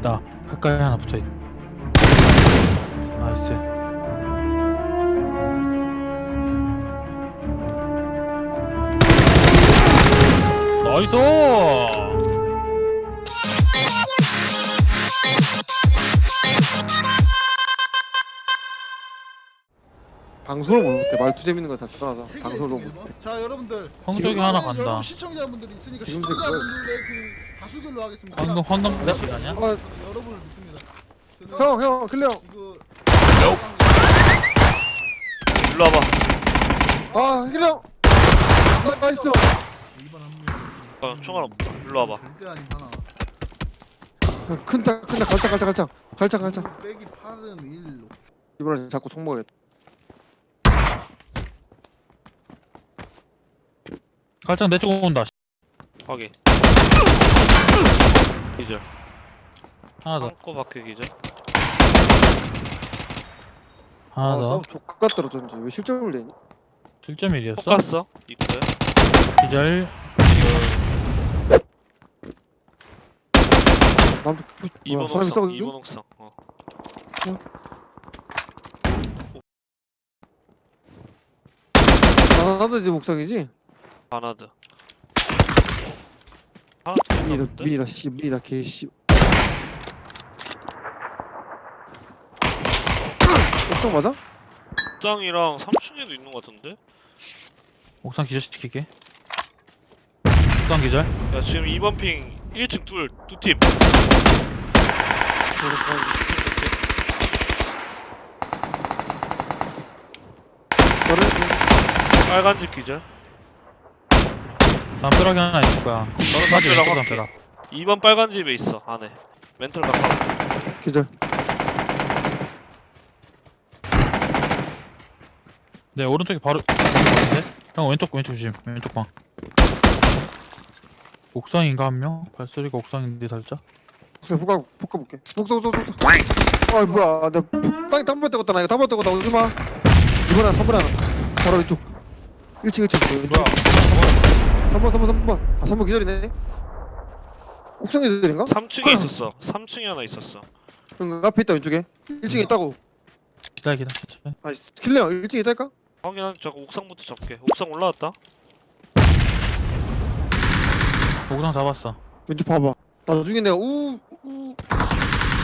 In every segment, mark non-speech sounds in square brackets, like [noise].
있다. 가까이 하나 붙어 있. 나이스. 나이스. 방송을 못해 말투 재밌는 거 다 떠나서 방송을 못해 자 여러분들 지금 하나 간다. 여러분 시청자분들이 있으니까 지금 시청자분들의 그 다수결로 하겠습니다. 방금 황동 배치 아니야? 어, 여러분을 믿습니다. 그, 형, 형, 클레어. 이거 일로 와봐. 아, 클레어. 나, 나이스. 이번 한 명 어, 총알 없다. 일로 와봐. 절대 아닌 하나. 큰다, 큰다, 갈짝, 갈짝, 갈짝, 갈짝, 갈짝. 빼기 8은 1. 이번에 자꾸 총 먹어야겠다. 갈짝 내쪽 온다. 확인. 기절. 하나 더. 창고 밖에 기절. 하나 아, 더. 싸움 족같 떨어졌는지 왜 실점을 내니? 7.1이었어. 똑갔어. 입구에. 기절. 남도 부, 뭐야, 2번 사람이 옥상. 싸우고 2번 옥상. 어. 아, 나도 이제 목상이지? 바나드. 아, 미니다? 미니다, 씨, 미니다, 개, 씨. 옥상 맞아? 옥상이랑 3층에도 있는 것 같은데? 옥상 기절 시킬게. 옥상 기절. 야, 지금 2번 핑 1층 둘, 두 팀. 너를 빨간 집 기절. 담벼락이 하나 있을 거야. 너는 맞지, 왼쪽 담벼락 확인. 담벼락. 2번 빨간 집에 있어, 안에. 멘탈 가까워. 기절. 네 오른쪽에 바로 있는데? 형 왼쪽 왼쪽 조심 왼쪽 방 옥상인가 한 명? 발소리가 옥상인데 살짝 옥상 포카, 포카 볼게. 옥상, 옥상, 옥상. 아, 뭐야. 나 땅에 탐번 떼었다, 나 이거 탐번 떼었다, 오지 마. 이번 하나, 3번 하나. 바로 왼쪽. 1층, 1층. 왼쪽. 뭐야? 3번, 3번, 3번. 아, 3번 기절이네. 옥상 기절인가? 3층에 있었어. 3층에 하나 있었어. 응, 앞에 있다, 왼쪽에. 1층에 있다고. 기다려 기다려. 아, 킬레어 1층에 있다니까? 확인한 저거 옥상부터 잡게. 옥상 올라왔다. 옥상 잡았어 왼쪽 봐봐. 나중에 내가 우, 우.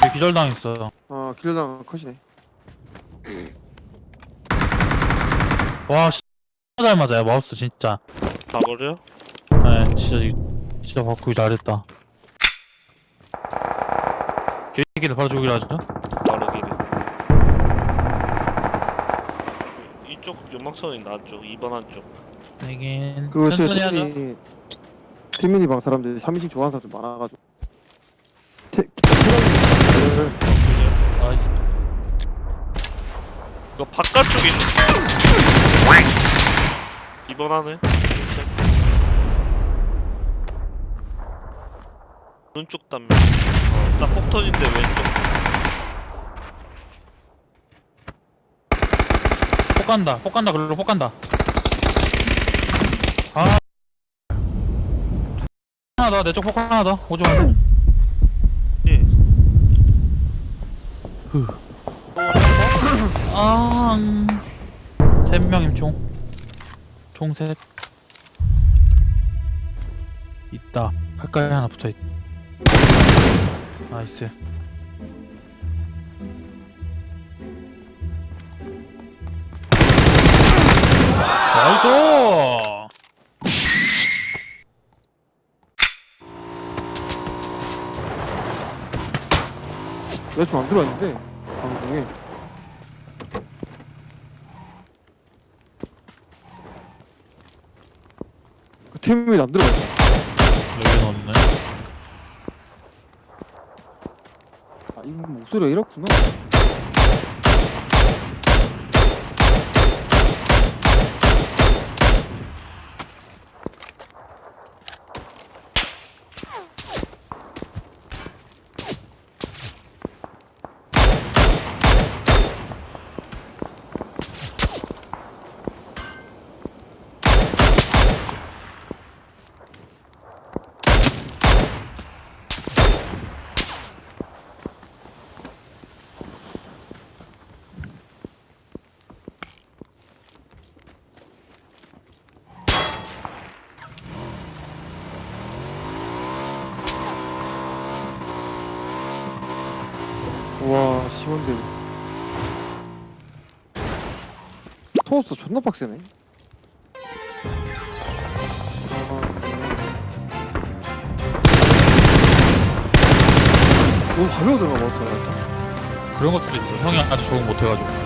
얘 기절당했어 아, 길러당 컷이네. 와 씨, 잘 맞아요 마우스 진짜 가버려? 네 진짜 이- 진짜 바꾸기 잘했다 개새끼를 바로 죽이라 하죠 바로 길이. 이쪽 연막선이 나쪽 2번 한쪽. 이긴 그리고 제 천천히 하자 팀이, 팀미니 방 사람들이 3인칭 좋아하는 사람 좀 많아가지고. 태, 태, 나이스 이거 바깥쪽에 있는 2번 하네. 오른쪽 단면. 어, 딱폭 터진데 왼쪽. 폭 간다 폭 간다 그리고 폭 간다 아 하나 더 내 쪽 폭 하나 더 오지 마 예. 아, 음. 세 명임 총. 총 셋. 있다. 가까이 하나 붙어 있. 나이스. 나이스! 여자친구 안 들어왔는데, 방송에. 그 팀이 안 들어왔어. 여기 넣었네. 아, 이 목소리가 이렇구나. 와 시원대 토스 존나 빡세네 너무 가벼워 들어가 그런 것도 있어. 형이 아주 적응 못해가지고.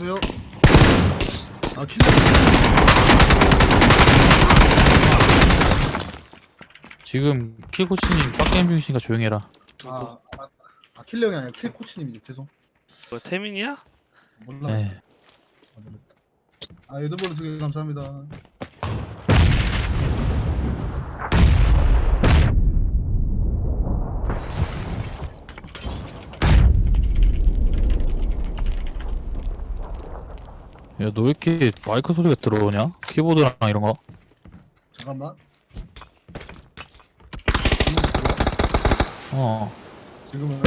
보세요. 아 킬러. 지금 킬코치님 빡게임 중이시니까 조용해라. 아, 아, 아 킬러 형이 아니라 킬 코치님이지 죄송. 뭐 태민이야? 몰라. 네. 아, 에드볼로 두개 감사합니다. 야, 너 왜 이렇게 마이크 소리가 들어오냐? 키보드랑 이런 거. 잠깐만. 어, 지금은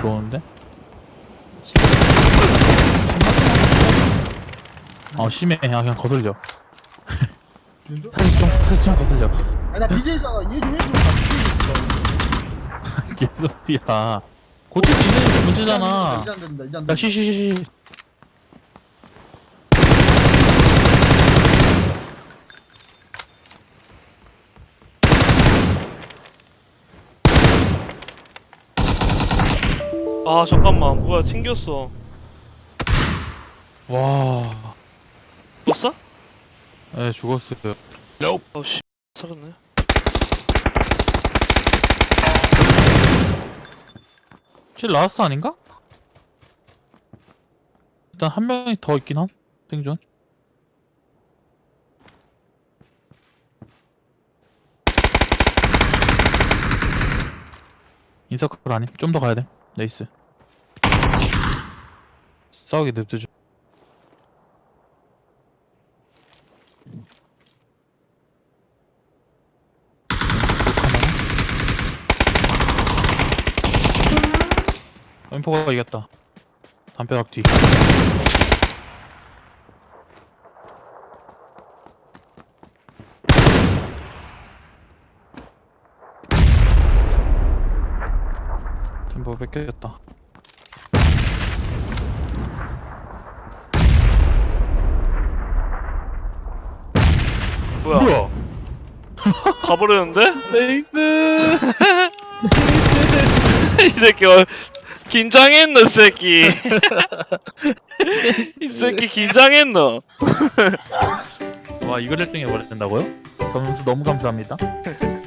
들어오는데? 어, 심해. 야, 그냥 거슬려. 사실 좀, 사실 좀 거슬려. 아니 나 BJ잖아 이해 좀 해줘. 나 BJ. [laughs] 개소리야. 고칠 수 있는 게 문제잖아. 이제 안 된다. 이제 안 야, 된다. 쉬쉬쉬쉬. 아 잠깐만 뭐야 튕겼어 와. 죽었어? 네, 죽었어요. 어씨 살았네 실 라스트 아닌가? 일단 한 명이 더 있긴 함. 생존. 인서클 아님? 좀 더 가야 돼. 레이스. 싸우게 냅두죠. 엠포가 이겼다. 담벼락 뒤. 템포 뺏겼다. 뭐야 뭐야? [laughs] 가버렸는데? 레이스! [laughs] 이 새끼 어, 긴장했노 이 새끼 [laughs] 이 새끼 긴장했노 와 이걸 1등 해버린다고요? 점수 너무 감사합니다. [laughs]